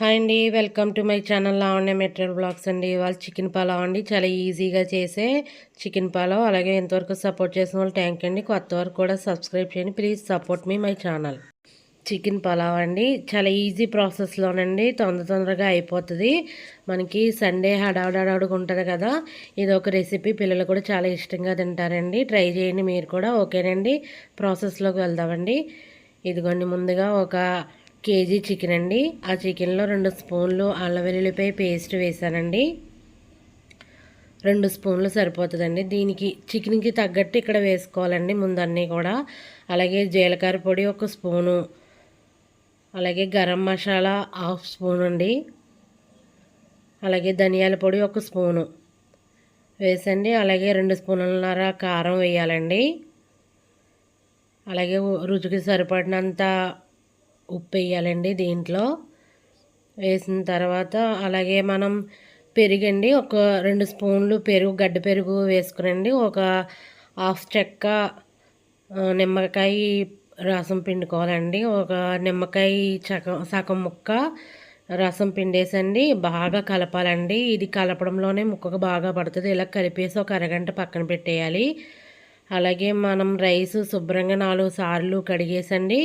Hi అండి welcome to my channel Lavanya material blogs అండి. ఇవాళ చికెన్ పలావ్ అండి. చాలా ఈజీగా చేసే చికెన్ పలావ్. అలాగే ఎంతవరకు సపోర్ట్ చేసిన వాళ్ళు థ్యాంక్ అండి. కొత్త వరకు కూడా సబ్స్క్రైబ్ చేయండి. ప్లీజ్ సపోర్ట్ మీ మై ఛానల్ చికెన్ పలావ్ అండి. చాలా ఈజీ ప్రాసెస్లోనండి తొందర తొందరగా అయిపోతుంది. మనకి సండే హడావుడాడుగా ఉంటుంది కదా. ఇది ఒక రెసిపీ పిల్లలు కూడా చాలా ఇష్టంగా తింటారండి. ట్రై చేయండి మీరు కూడా. ఓకేనండి? ప్రాసెస్లోకి వెళ్దామండి. ఇదిగోండి ముందుగా ఒక కేజీ చికెన్ అండి. ఆ చికెన్లో రెండు స్పూన్లు అల్లం పేస్ట్ వేసానండి. రెండు స్పూన్లు సరిపోతుందండి. దీనికి చికెన్కి తగ్గట్టు ఇక్కడ వేసుకోవాలండి ముందన్నీ కూడా. అలాగే జీలకర్ర పొడి ఒక స్పూను. అలాగే గరం మసాలా హాఫ్ స్పూన్ అండి. అలాగే ధనియాల పొడి ఒక స్పూను. వేసండి. అలాగే రెండు స్పూన్లన్నర కారం వేయాలండి. అలాగే రుచికి సరిపడినంత ఉప్పు వేయాలండి దీంట్లో. వేసిన తర్వాత అలాగే మనం పెరుగండి. ఒక రెండు స్పూన్లు పెరుగు గడ్డ పెరుగు వేసుకునండి. ఒక హాఫ్ చెక్క నిమ్మకాయ రసం పిండుకోవాలండి. ఒక నిమ్మకాయ చక సగం ముక్క రసం పిండేసండి. బాగా కలపాలండి. ఇది కలపడంలోనే ముక్కకు బాగా పడుతుంది. ఇలా కలిపేసి ఒక అరగంట పక్కన పెట్టేయాలి. అలాగే మనం రైస్ శుభ్రంగా నాలుగు సార్లు కడిగేసండి.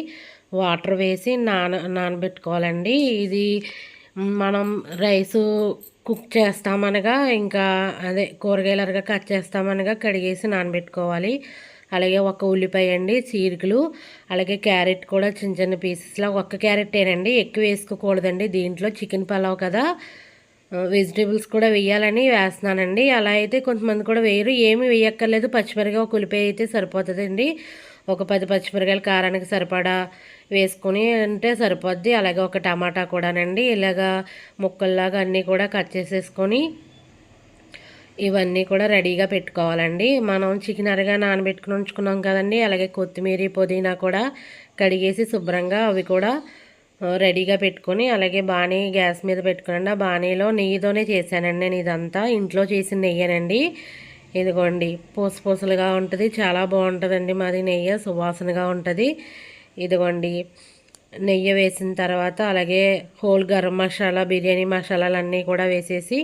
వాటర్ వేసి నాన నానబెట్టుకోవాలండి. ఇది మనం రైసు కుక్ చేస్తామనగా ఇంకా అదే కూరగాయలరగా కట్ చేస్తామనగా కడిగేసి నానబెట్టుకోవాలి. అలాగే ఒక ఉల్లిపాయ అండి చీరికలు అలాగే క్యారెట్ కూడా చిన్న చిన్న పీసెస్లో ఒక్క క్యారెట్టేనండి. ఎక్కువ వేసుకోకూడదండి. దీంట్లో చికెన్ పలావ్ కదా. వెజిటేబుల్స్ కూడా వేయాలని వేస్తున్నానండి. అలా అయితే కొంతమంది కూడా వేయరు. ఏమి వేయక్కర్లేదు. పచ్చిమిరగా ఒక ఉల్లిపాయ అయితే సరిపోతుందండి. ఒక పది పచ్చిమిరకాయలు కారానికి సరిపడా వేసుకుని అంటే సరిపోద్ది. అలాగే ఒక టమాటా కూడానండి. ఇలాగా ముక్కల్లాగా అన్నీ కూడా కట్ చేసేసుకొని ఇవన్నీ కూడా రెడీగా పెట్టుకోవాలండి. మనం చికెన్ అరగా నానబెట్టుకుని ఉంచుకున్నాం కదండి. అలాగే కొత్తిమీర పుదీనా కూడా కడిగేసి శుభ్రంగా అవి కూడా రెడీగా పెట్టుకొని అలాగే బాణీ గ్యాస్ మీద పెట్టుకునండి ఆ బాణీలో నెయ్యితోనే చేశానండి నేను ఇదంతా. ఇంట్లో చేసిన నెయ్యేనండి. ఇదిగోండి పూస పూసలుగా ఉంటుంది చాలా బాగుంటుందండి మాది నెయ్యి సువాసనగా ఉంటుంది. ఇదిగోండి నెయ్యి వేసిన తర్వాత అలాగే హోల్ గరం మసాలా బిర్యానీ మసాలాలన్నీ కూడా వేసేసి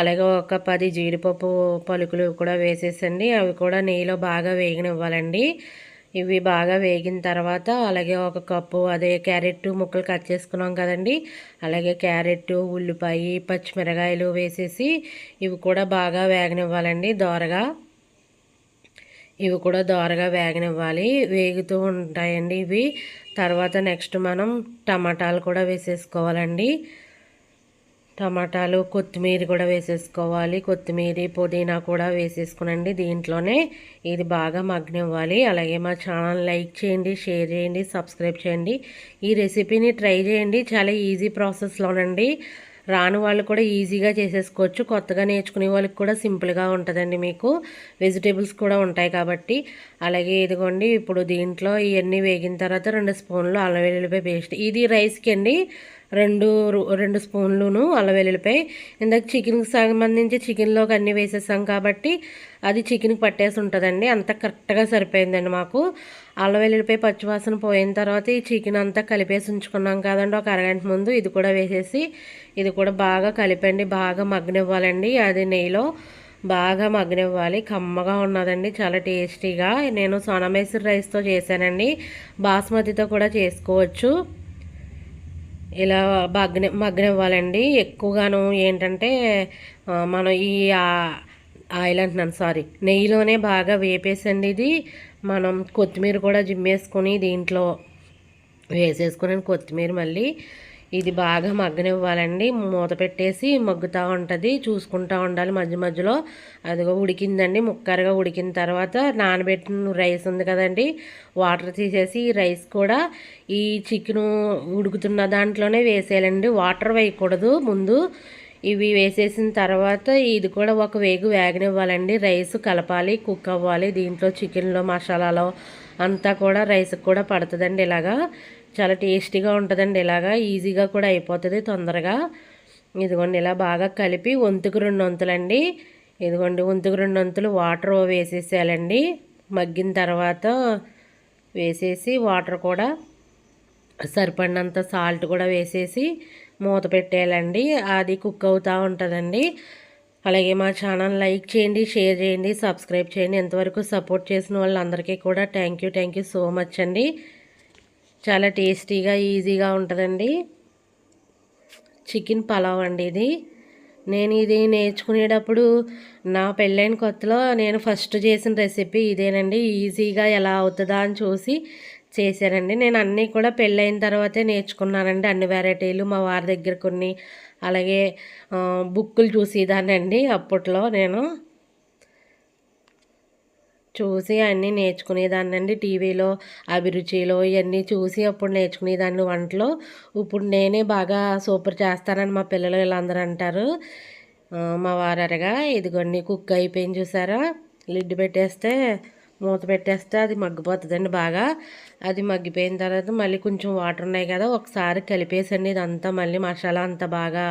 అలాగే ఒక పది జీడిపప్పు పలుకులు కూడా వేసేసండి. అవి కూడా నెయ్యిలో బాగా వేగనివ్వాలండి. ఇవి బాగా వేగిన తర్వాత అలాగే ఒక కప్పు అదే క్యారెట్ ముక్కలు కట్ చేసుకున్నాం కదండి. అలాగే క్యారెట్ ఉల్లిపాయ పచ్చిమిరకాయలు వేసేసి ఇవి కూడా బాగా వేగనివ్వాలండి దోరగా. ఇవి కూడా దోరగా వేగనివ్వాలి వేగుతూ ఉంటాయండి ఇవి. తర్వాత నెక్స్ట్ మనం టమాటాలు కూడా వేసేసుకోవాలండి. టమాటాలు కొత్తిమీర కూడా వేసేసుకోవాలి. కొత్తిమీర పుదీనా కూడా వేసేసుకునండి దీంట్లోనే. ఇది బాగా మగ్గనివ్వాలి. అలాగే మా ఛానల్ లైక్ చేయండి షేర్ చేయండి సబ్స్క్రైబ్ చేయండి. ఈ రెసిపీని ట్రై చేయండి. చాలా ఈజీ ప్రాసెస్లోనండి. రాని వాళ్ళు కూడా ఈజీగా చేసేసుకోవచ్చు. కొత్తగా నేర్చుకునే వాళ్ళకి కూడా సింపుల్గా ఉంటుందండి మీకు. వెజిటేబుల్స్ కూడా ఉంటాయి కాబట్టి. అలాగే ఇదిగోండి ఇప్పుడు దీంట్లో ఇవన్నీ వేగిన తర్వాత రెండు స్పూన్లు అల్లం వెల్లుల్లిపాయ పేస్ట్. ఇది రైస్కి అండి. రెండు రెండు స్పూన్లును అల్లం వెల్లుల్లిపాయ. ఇందాక చికెన్కి సంబంధించి చికెన్లోకి అన్నీ వేసేసాం కాబట్టి అది చికెన్కి పట్టేసి ఉంటుందండి. అంత కరెక్ట్గా సరిపోయిందండి మాకు. అల్లం వెల్లుల్లిపాయ పచ్చివాసన పోయిన తర్వాత ఈ చికెన్ అంతా కలిపేసి ఉంచుకున్నాం కదండి. ఒక అరగంట ముందు ఇది కూడా వేసేసి ఇది కూడా బాగా కలిపండి. బాగా మగ్గనివ్వాలండి. అది నెయ్యిలో బాగా మగ్గనివ్వాలి. కమ్మగా ఉన్నదండి. చాలా టేస్టీగా. నేను సోనామేశ్వర్ రైస్తో చేశానండి. బాస్మతితో కూడా చేసుకోవచ్చు. ఇలా మగ్గన మగ్గనివ్వాలండి. ఎక్కువగాను ఏంటంటే మనం ఈ ఆయిల్ అంటున్నాను సారీ. నెయ్యిలోనే బాగా వేపేసండి ఇది. మనం కొత్తిమీర కూడా జిమ్మేసుకొని దీంట్లో వేసేసుకుని కొత్తిమీర మళ్ళీ ఇది బాగా మగ్గనివ్వాలండి. మూత పెట్టేసి మగ్గుతూ ఉంటుంది. చూసుకుంటూ ఉండాలి మధ్య మధ్యలో. అదిగో ఉడికిందండి. ముక్కరగా ఉడికిన తర్వాత నానబెట్టిన రైస్ ఉంది కదండి. వాటర్ తీసేసి ఈ రైస్ కూడా ఈ చికెను ఉడుకుతున్న దాంట్లోనే వేసేయాలండి. వాటర్ వేయకూడదు ముందు. ఇవి వేసేసిన తర్వాత ఇది కూడా ఒక వేగు వేగనివ్వాలండి. రైస్ కలపాలి కుక్ అవ్వాలి. దీంట్లో చికెన్లో మసాలాలో అంతా కూడా రైస్కి కూడా పడుతుందండి ఇలాగా. చాలా టేస్టీగా ఉంటుందండి. ఇలాగా ఈజీగా కూడా అయిపోతుంది తొందరగా. ఇదిగోండి ఇలా బాగా కలిపి వంతుకు రెండు వంతులండి. ఇదిగోండి వంతుకు రెండు వంతులు వాటర్ వేసేసేయాలండి. మగ్గిన తర్వాత వేసేసి వాటర్ కూడా సరిపడినంత సాల్ట్ కూడా వేసేసి మూత పెట్టేయాలండి. అది కుక్ అవుతూ ఉంటుందండి. అలాగే మా ఛానల్ లైక్ చేయండి షేర్ చేయండి సబ్స్క్రైబ్ చేయండి. ఎంతవరకు సపోర్ట్ చేసిన వాళ్ళందరికీ కూడా thank you thank you so much అండి. చాలా టేస్టీగా ఈజీగా ఉంటుందండి. చికెన్ పలావ్ అండి ఇది. నేను ఇది నేర్చుకునేటప్పుడు నా పెళ్ళైన కొత్తలో నేను ఫస్ట్ చేసిన రెసిపీ ఇదేనండి. ఈజీగా ఎలా అవుతుందా అని చూసి చేశానండి. నేను అన్నీ కూడా పెళ్ళైన తర్వాతే నేర్చుకున్నానండి. అన్ని వెరైటీలు మా వారి దగ్గర కొన్ని అలాగే బుక్కులు బుక్కులు చూసేదానండి అప్పట్లో నేను. చూసి అన్నీ నేర్చుకునేదాన్ని అండి టీవీలో అభిరుచిలో ఇవన్నీ చూసి అప్పుడు నేర్చుకునేదాన్ని వంటలో. ఇప్పుడు నేనే బాగా సూపర్ చేస్తానని మా పిల్లలు వీళ్ళందరూ అంటారు. మా వారు అరగా ఇదిగోండి కుక్ అయిపోయింది చూసారా? లిడ్ పెట్టేస్తే మూత పెట్టేస్తే అది మగ్గిపోతుందండి బాగా. అది మగ్గిపోయిన తర్వాత మళ్ళీ కొంచెం వాటర్ ఉన్నాయి కదా ఒకసారి కలిపేసండి ఇదంతా. మళ్ళీ మసాలా అంతా బాగా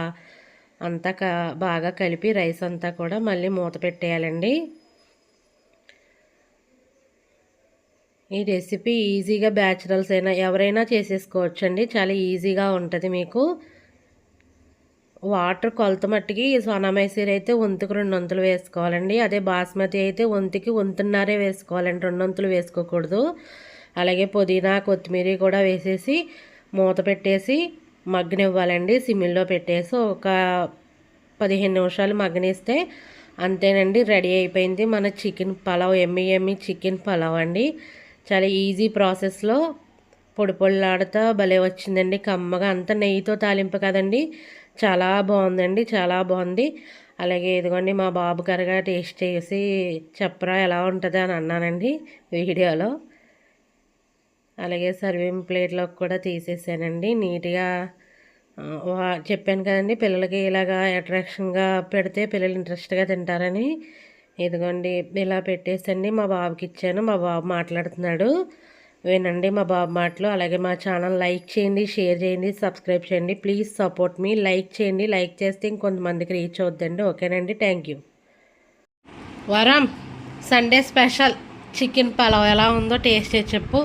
అంతా క బాగా కలిపి రైస్ అంతా కూడా మళ్ళీ మూత పెట్టేయాలండి. ఈ రెసిపీ ఈజీగా బ్యాచురల్స్ అయినా ఎవరైనా చేసేసుకోవచ్చండి. చాలా ఈజీగా ఉంటుంది మీకు. వాటర్ కొలత మట్టికి సోనా మైసూర్ అయితే వంతుకు రెండు వంతులు వేసుకోవాలండి. అదే బాస్మతి అయితే వంతుకి వంతున్నరే వేసుకోవాలండి. రెండు వంతులు వేసుకోకూడదు. అలాగే పుదీనా కొత్తిమీర కూడా వేసేసి మూత పెట్టేసి మగ్గనివ్వాలండి. సిమ్మిల్లో పెట్టేసి ఒక పదిహేను నిమిషాలు మగ్గనిస్తే అంతేనండి రెడీ అయిపోయింది. మన చికెన్ పలావ్ ఎమ్మి ఎమ్మి చికెన్ పలావ్ అండి. చాలా ఈజీ ప్రాసెస్లో పొడి పొడిలాడుతా భలే వచ్చిందండి. కమ్మగా అంత నెయ్యితో తాలింపు కదండి. చాలా బాగుందండి చాలా బాగుంది. అలాగే ఇదిగోండి మా బాబు గారుగా టేస్ట్ చేసి చెప్పరా ఎలా ఉంటుంది అని అన్నానండి వీడియోలో. అలాగే సర్వింగ్ ప్లేట్లో కూడా తీసేసానండి. నీట్గా వా- చెప్పాను కదండి పిల్లలకి ఇలాగా అట్రాక్షన్గా పెడితే పిల్లలు ఇంట్రెస్ట్గా తింటారని. ఇదిగోండి ఇలా పెట్టేసండి మా బాబుకి ఇచ్చాను మా బాబు మాట్లాడుతున్నాడు. వినండి మా బాబు మాటలు అలాగే మా ఛానల్ లైక్ చేయండి షేర్ చేయండి సబ్స్క్రైబ్ చేయండి ప్లీజ్ సపోర్ట్ మీ లైక్ చేయండి లైక్ చేస్తే ఇంకొంతమందికి రీచ్ అవుద్దండి. ఓకేనండి థ్యాంక్ యూ. వరం సండే స్పెషల్ చికెన్ పలావ్ ఎలా ఉందో టేస్ట్ చేసి చెప్పు.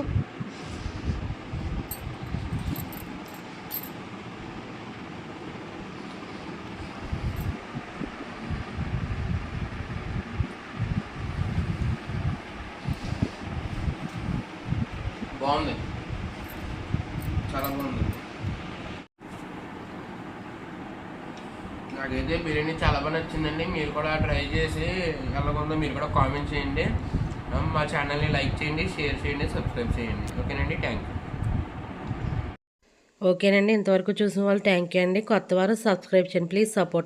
బాగుంది. చాలా బాగుంది. నాకైతే బిర్యానీ చాలా బాగా నచ్చిందండి. మీరు కూడా ట్రై చేసి ఎలాగుందో మీరు కూడా కామెంట్ చేయండి. మా ఛానల్ని లైక్ చేయండి షేర్ చేయండి సబ్స్క్రైబ్ చేయండి. ఓకేనండి థ్యాంక్ యూ ఓకేనండి ఇంతవరకు చూసిన వాళ్ళు థ్యాంక్ యూ అండి. కొత్త వారు సబ్స్క్రైబ్ చేయండి ప్లీజ్ సపోర్ట్